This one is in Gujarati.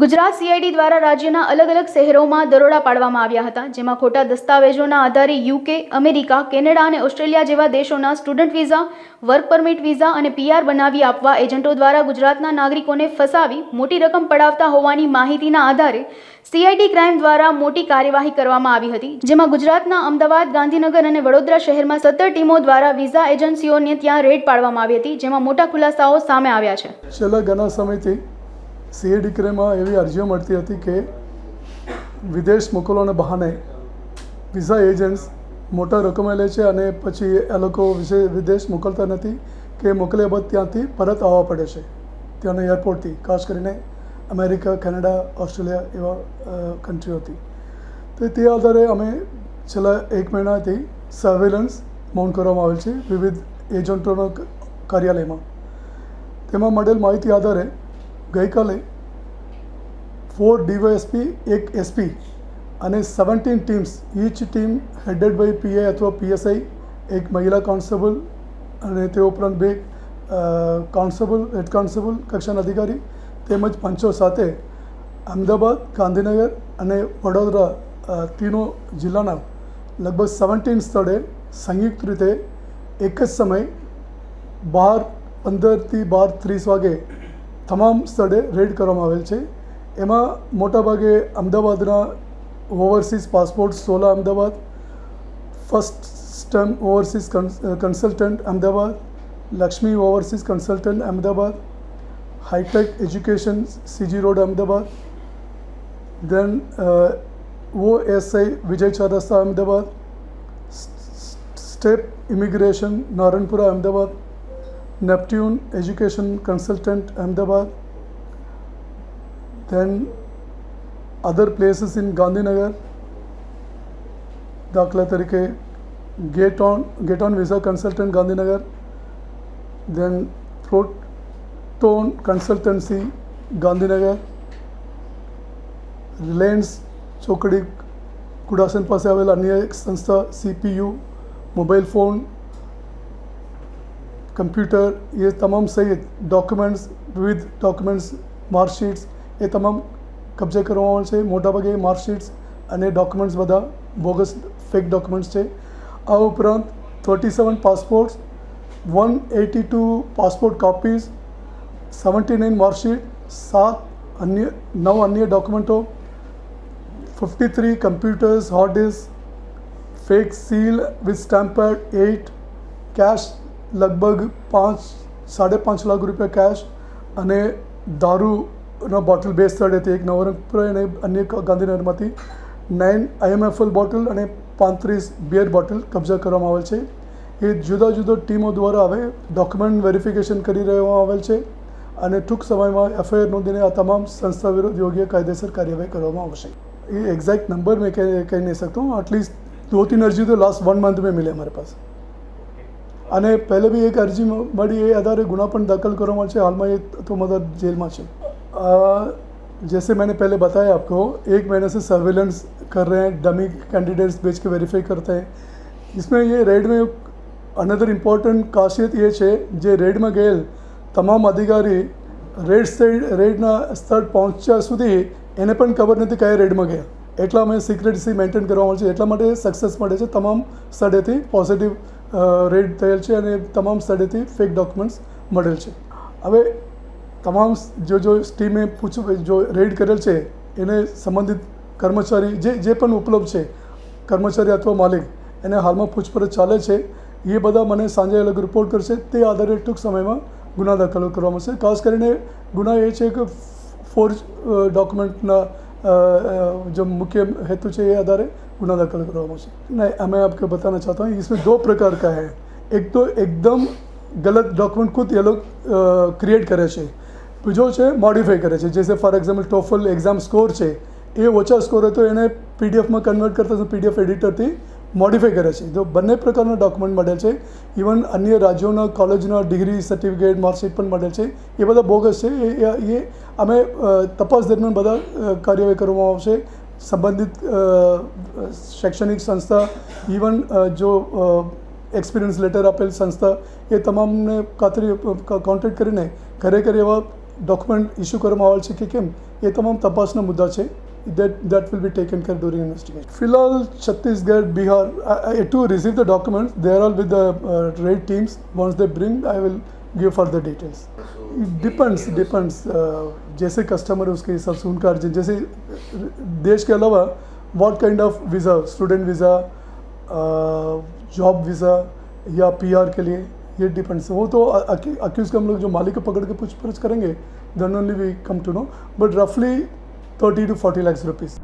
ગુજરાત સીઆઈડી દ્વારા રાજ્યના અલગ અલગ શહેરોમાં દરોડા પાડવામાં આવ્યા હતા, જેમાં ખોટા દસ્તાવેજોના આધારે યુકે, અમેરિકા, કેનેડા અને ઓસ્ટ્રેલિયા જેવા દેશોના student visa, work permit visa અને પીઆર બનાવી આપવા એજન્ટો દ્વારા ગુજરાતના નાગરિકોને ફસાવી મોટી રકમ પડાવતા હોવાની માહિતીના આધારે સીઆઈડી ક્રાઇમ દ્વારા મોટી કાર્યવાહી કરવામાં આવી હતી, જેમાં ગુજરાતના અમદાવાદ, ગાંધીનગર અને વડોદરા શહેરમાં સત્તર ટીમો દ્વારા વિઝા એજન્સીઓને ત્યાં રેડ પાડવામાં આવી હતી, જેમાં મોટા ખુલાસાઓ સામે આવ્યા છે. છેલ્લા ઘણા સમયથી સીએ ડિક્રેમાં એવી અરજીઓ મળતી હતી કે વિદેશ મોકલવાના બહાને વિઝા એજન્ટ્સ મોટા રકમે લે છે અને પછી એ લોકો વિશે વિદેશ મોકલતા નથી કે મોકલ્યા બાદ ત્યાંથી પરત આવવા પડે છે. ત્યાંના એરપોર્ટથી, ખાસ કરીને અમેરિકા, કેનેડા, ઓસ્ટ્રેલિયા એવા કન્ટ્રીઓથી તો તે આધારે અમે છેલ્લા એક મહિનાથી સર્વેલન્સ માઉન્ટ કરવામાં આવેલ છે વિવિધ એજન્ટોના કાર્યાલયમાં. તેમાં મળેલ માહિતી આધારે ગઈકાલે ફોર ડીવાયએસપી એક એસપી અને seventeen teams each team headed by PI અથવા પીએસઆઈ એક મહિલા કોન્સ્ટેબલ અને તે ઉપરાંત બે કોન્સ્ટેબલ હેડ કોન્સ્ટેબલ કક્ષાના અધિકારી તેમજ પંચો સાથે અમદાવાદ, ગાંધીનગર અને વડોદરા તીનો જિલ્લાના લગભગ સેવન્ટીન સ્થળે સંયુક્ત રીતે એક જ સમયે બાર પંદરથી બાર ત્રીસ વાગે તમામ સ્થળે રેડ કરવામાં આવેલ છે. એમાં મોટાભાગે અમદાવાદના overseas passport Sola Ahmedabad, first stem overseas consultant Ahmedabad, Lakshmi overseas consultant Ahmedabad, high tech education CG road Ahmedabad then OSI SI Vijay ચાર રસ્તા Ahmedabad step immigration Naranpura Neptune education consultant Ahmedabad then other places in Gandhinagar દાખલા તરીકે get on get on visa consultant Gandhinagar then Proton consultancy Gandhinagar Reliance ચોકડી કુડાસન પાસે આવેલ અન્ય એક સંસ્થા સીપીયુ મોબાઈલ ફોન કમ્પ્યુટર એ તમામ સહિત ડોક્યુમેન્ટ્સ વિવિધ ડોક્યુમેન્ટ્સ માર્કશીટ્સ એ તમામ કબજે કરવામાં આવે છે મોટાભાગે માર્કશીટ્સ અને ડોક્યુમેન્ટ્સ બધા બોગસ ફેક ડોક્યુમેન્ટ્સ છે આ ઉપરાંત thirty seven passports one eighty two passport copies seventy nine marksheet સાત અન્ય નવ અન્ય ડોક્યુમેન્ટો fifty three computers hard disk fake seal with stamped at cash લગભગ પાંચ, સાડે પાંચ લાખ રૂપિયા કેશ અને દારૂના બોટલ બે સ્થળે હતી, એક નવરંગપુર અને અન્ય ગાંધીનગરમાંથી. નાઇન આઈએમએફએલ બોટલ અને પાંત્રીસ બિયર બોટલ કબજા કરવામાં આવેલ છે. એ જુદા જુદા ટીમો દ્વારા હવે ડોક્યુમેન્ટ વેરિફિકેશન કરી રહેવામાં આવેલ છે અને ટૂંક સમયમાં એફઆઈઆર નોંધીને આ તમામ સંસ્થા વિરુદ્ધ યોગ્ય કાયદેસર કાર્યવાહી કરવામાં આવશે. એ એક્ઝેક્ટ નંબર મેં કહી નહીં શકતો. આટલીસ્ટ દો તીન અરજી તો લાસ્ટ વન મંથ મેં મિલે મારી પાસે. અને પહેલે બી એક અરજી મળી એ આધારે ગુના પણ દાખલ કરવામાં છે. હાલમાં એ તો મદદ જેલમાં છે. जैसे मैंने पहले बताया आपको एक महीने से सर्वेलेंस कर रहे हैं ડમી કેન્ડિડેટ્સ બેચ કે वेरीफाई करते हैं इसमें ये रेड में અનધર ઇમ્પોર્ટન્ટ ખાસિયત એ છે જે રેડમાં ગયેલ તમામ અધિકારી રેડ સાઈડ, રેડના સ્થળ પહોંચ્યા સુધી એને પણ ખબર નથી કયા રેડમાં ગયા. એટલા અમે સિક્રેટસી મેન્ટેન કરવામાં આવે છે. એટલા માટે સક્સેસ મળે છે. તમામ સ્થળેથી પોઝિટિવ રેડ થયેલ છે અને તમામ સ્થળેથી ફેક ડોક્યુમેન્ટ્સ મળેલ છે. હવે તમામ જો જો ટીમે પૂછ્યું જો રેડ કરેલ છે, એને સંબંધિત કર્મચારી, જે જે પણ ઉપલબ્ધ છે, કર્મચારી અથવા માલિક, એને હાલમાં પૂછપરછ ચાલે છે. એ બધા મને સાંજે અલગ રિપોર્ટ કરશે. તે આધારે ટૂંક સમયમાં ગુના દાખલ કરવામાં આવશે. ખાસ કરીને ગુના એ છે કે ફોર્જ ડોક્યુમેન્ટના જે મુખ્ય હેતુ છે એ આધારે गुना दाखिल કરવામાં છે नहीं मैं आपको बताना चाहता हूँ इसमें दो प्रकार का है एक तो एकदम गलत डॉक्यूमेंट खुद ये लोग क्रिएट करे છે બીજો છે મોડિફાઈ કરે છે જેસે for example TOEFL exam score છે એ ઓછા સ્કોર હોય તો એને પીડીએફમાં કન્વર્ટ કરતા પીડીએફ એડિટરથી મોડિફાઈ કરે છે તો બંને પ્રકારના ડોક્યુમેન્ટ મળેલ છે ઇવન અન્ય રાજ્યોના કોલેજના ડિગ્રી સર્ટિફિકેટ માર્કશીટ પણ મળેલ છે એ બધા બોગસ છે એ એ- એ અમે અ, તપાસ દરમિયાન બધા અ, કાર્યવાહી કરવામાં આવશે સંબંધિત શૈક્ષણિક સંસ્થા ઇવન જો એક્સપિરિયન્સ લેટર આપેલ સંસ્થા એ તમામને ખાતરી કોન્ટેક્ટ કરીને ઘરે ઘરે એવા ડોક્યુમેન્ટ ઇસ્યુ કરવામાં આવેલ છે કે કેમ એ તમામ તપાસના મુદ્દા છે that that will be taken care during investigation. ફિલહાલ Chhattisgarh Bihar receive the documents they are all with the uh, raid teams once they bring I will give further details. Depends depends uh, जैसे कस्टमर उसके हिसाब से उनका अर्जेंट जैसे देश के अलावा what kind of visa student visa job visa या पीआर के लिए ये डिपेंड्स वो तो अक्यूज़ के हम लोग जो मालिक को पकड़ के पूछपरछ करेंगे then only we come to know but रफली thirty to forty lakhs rupees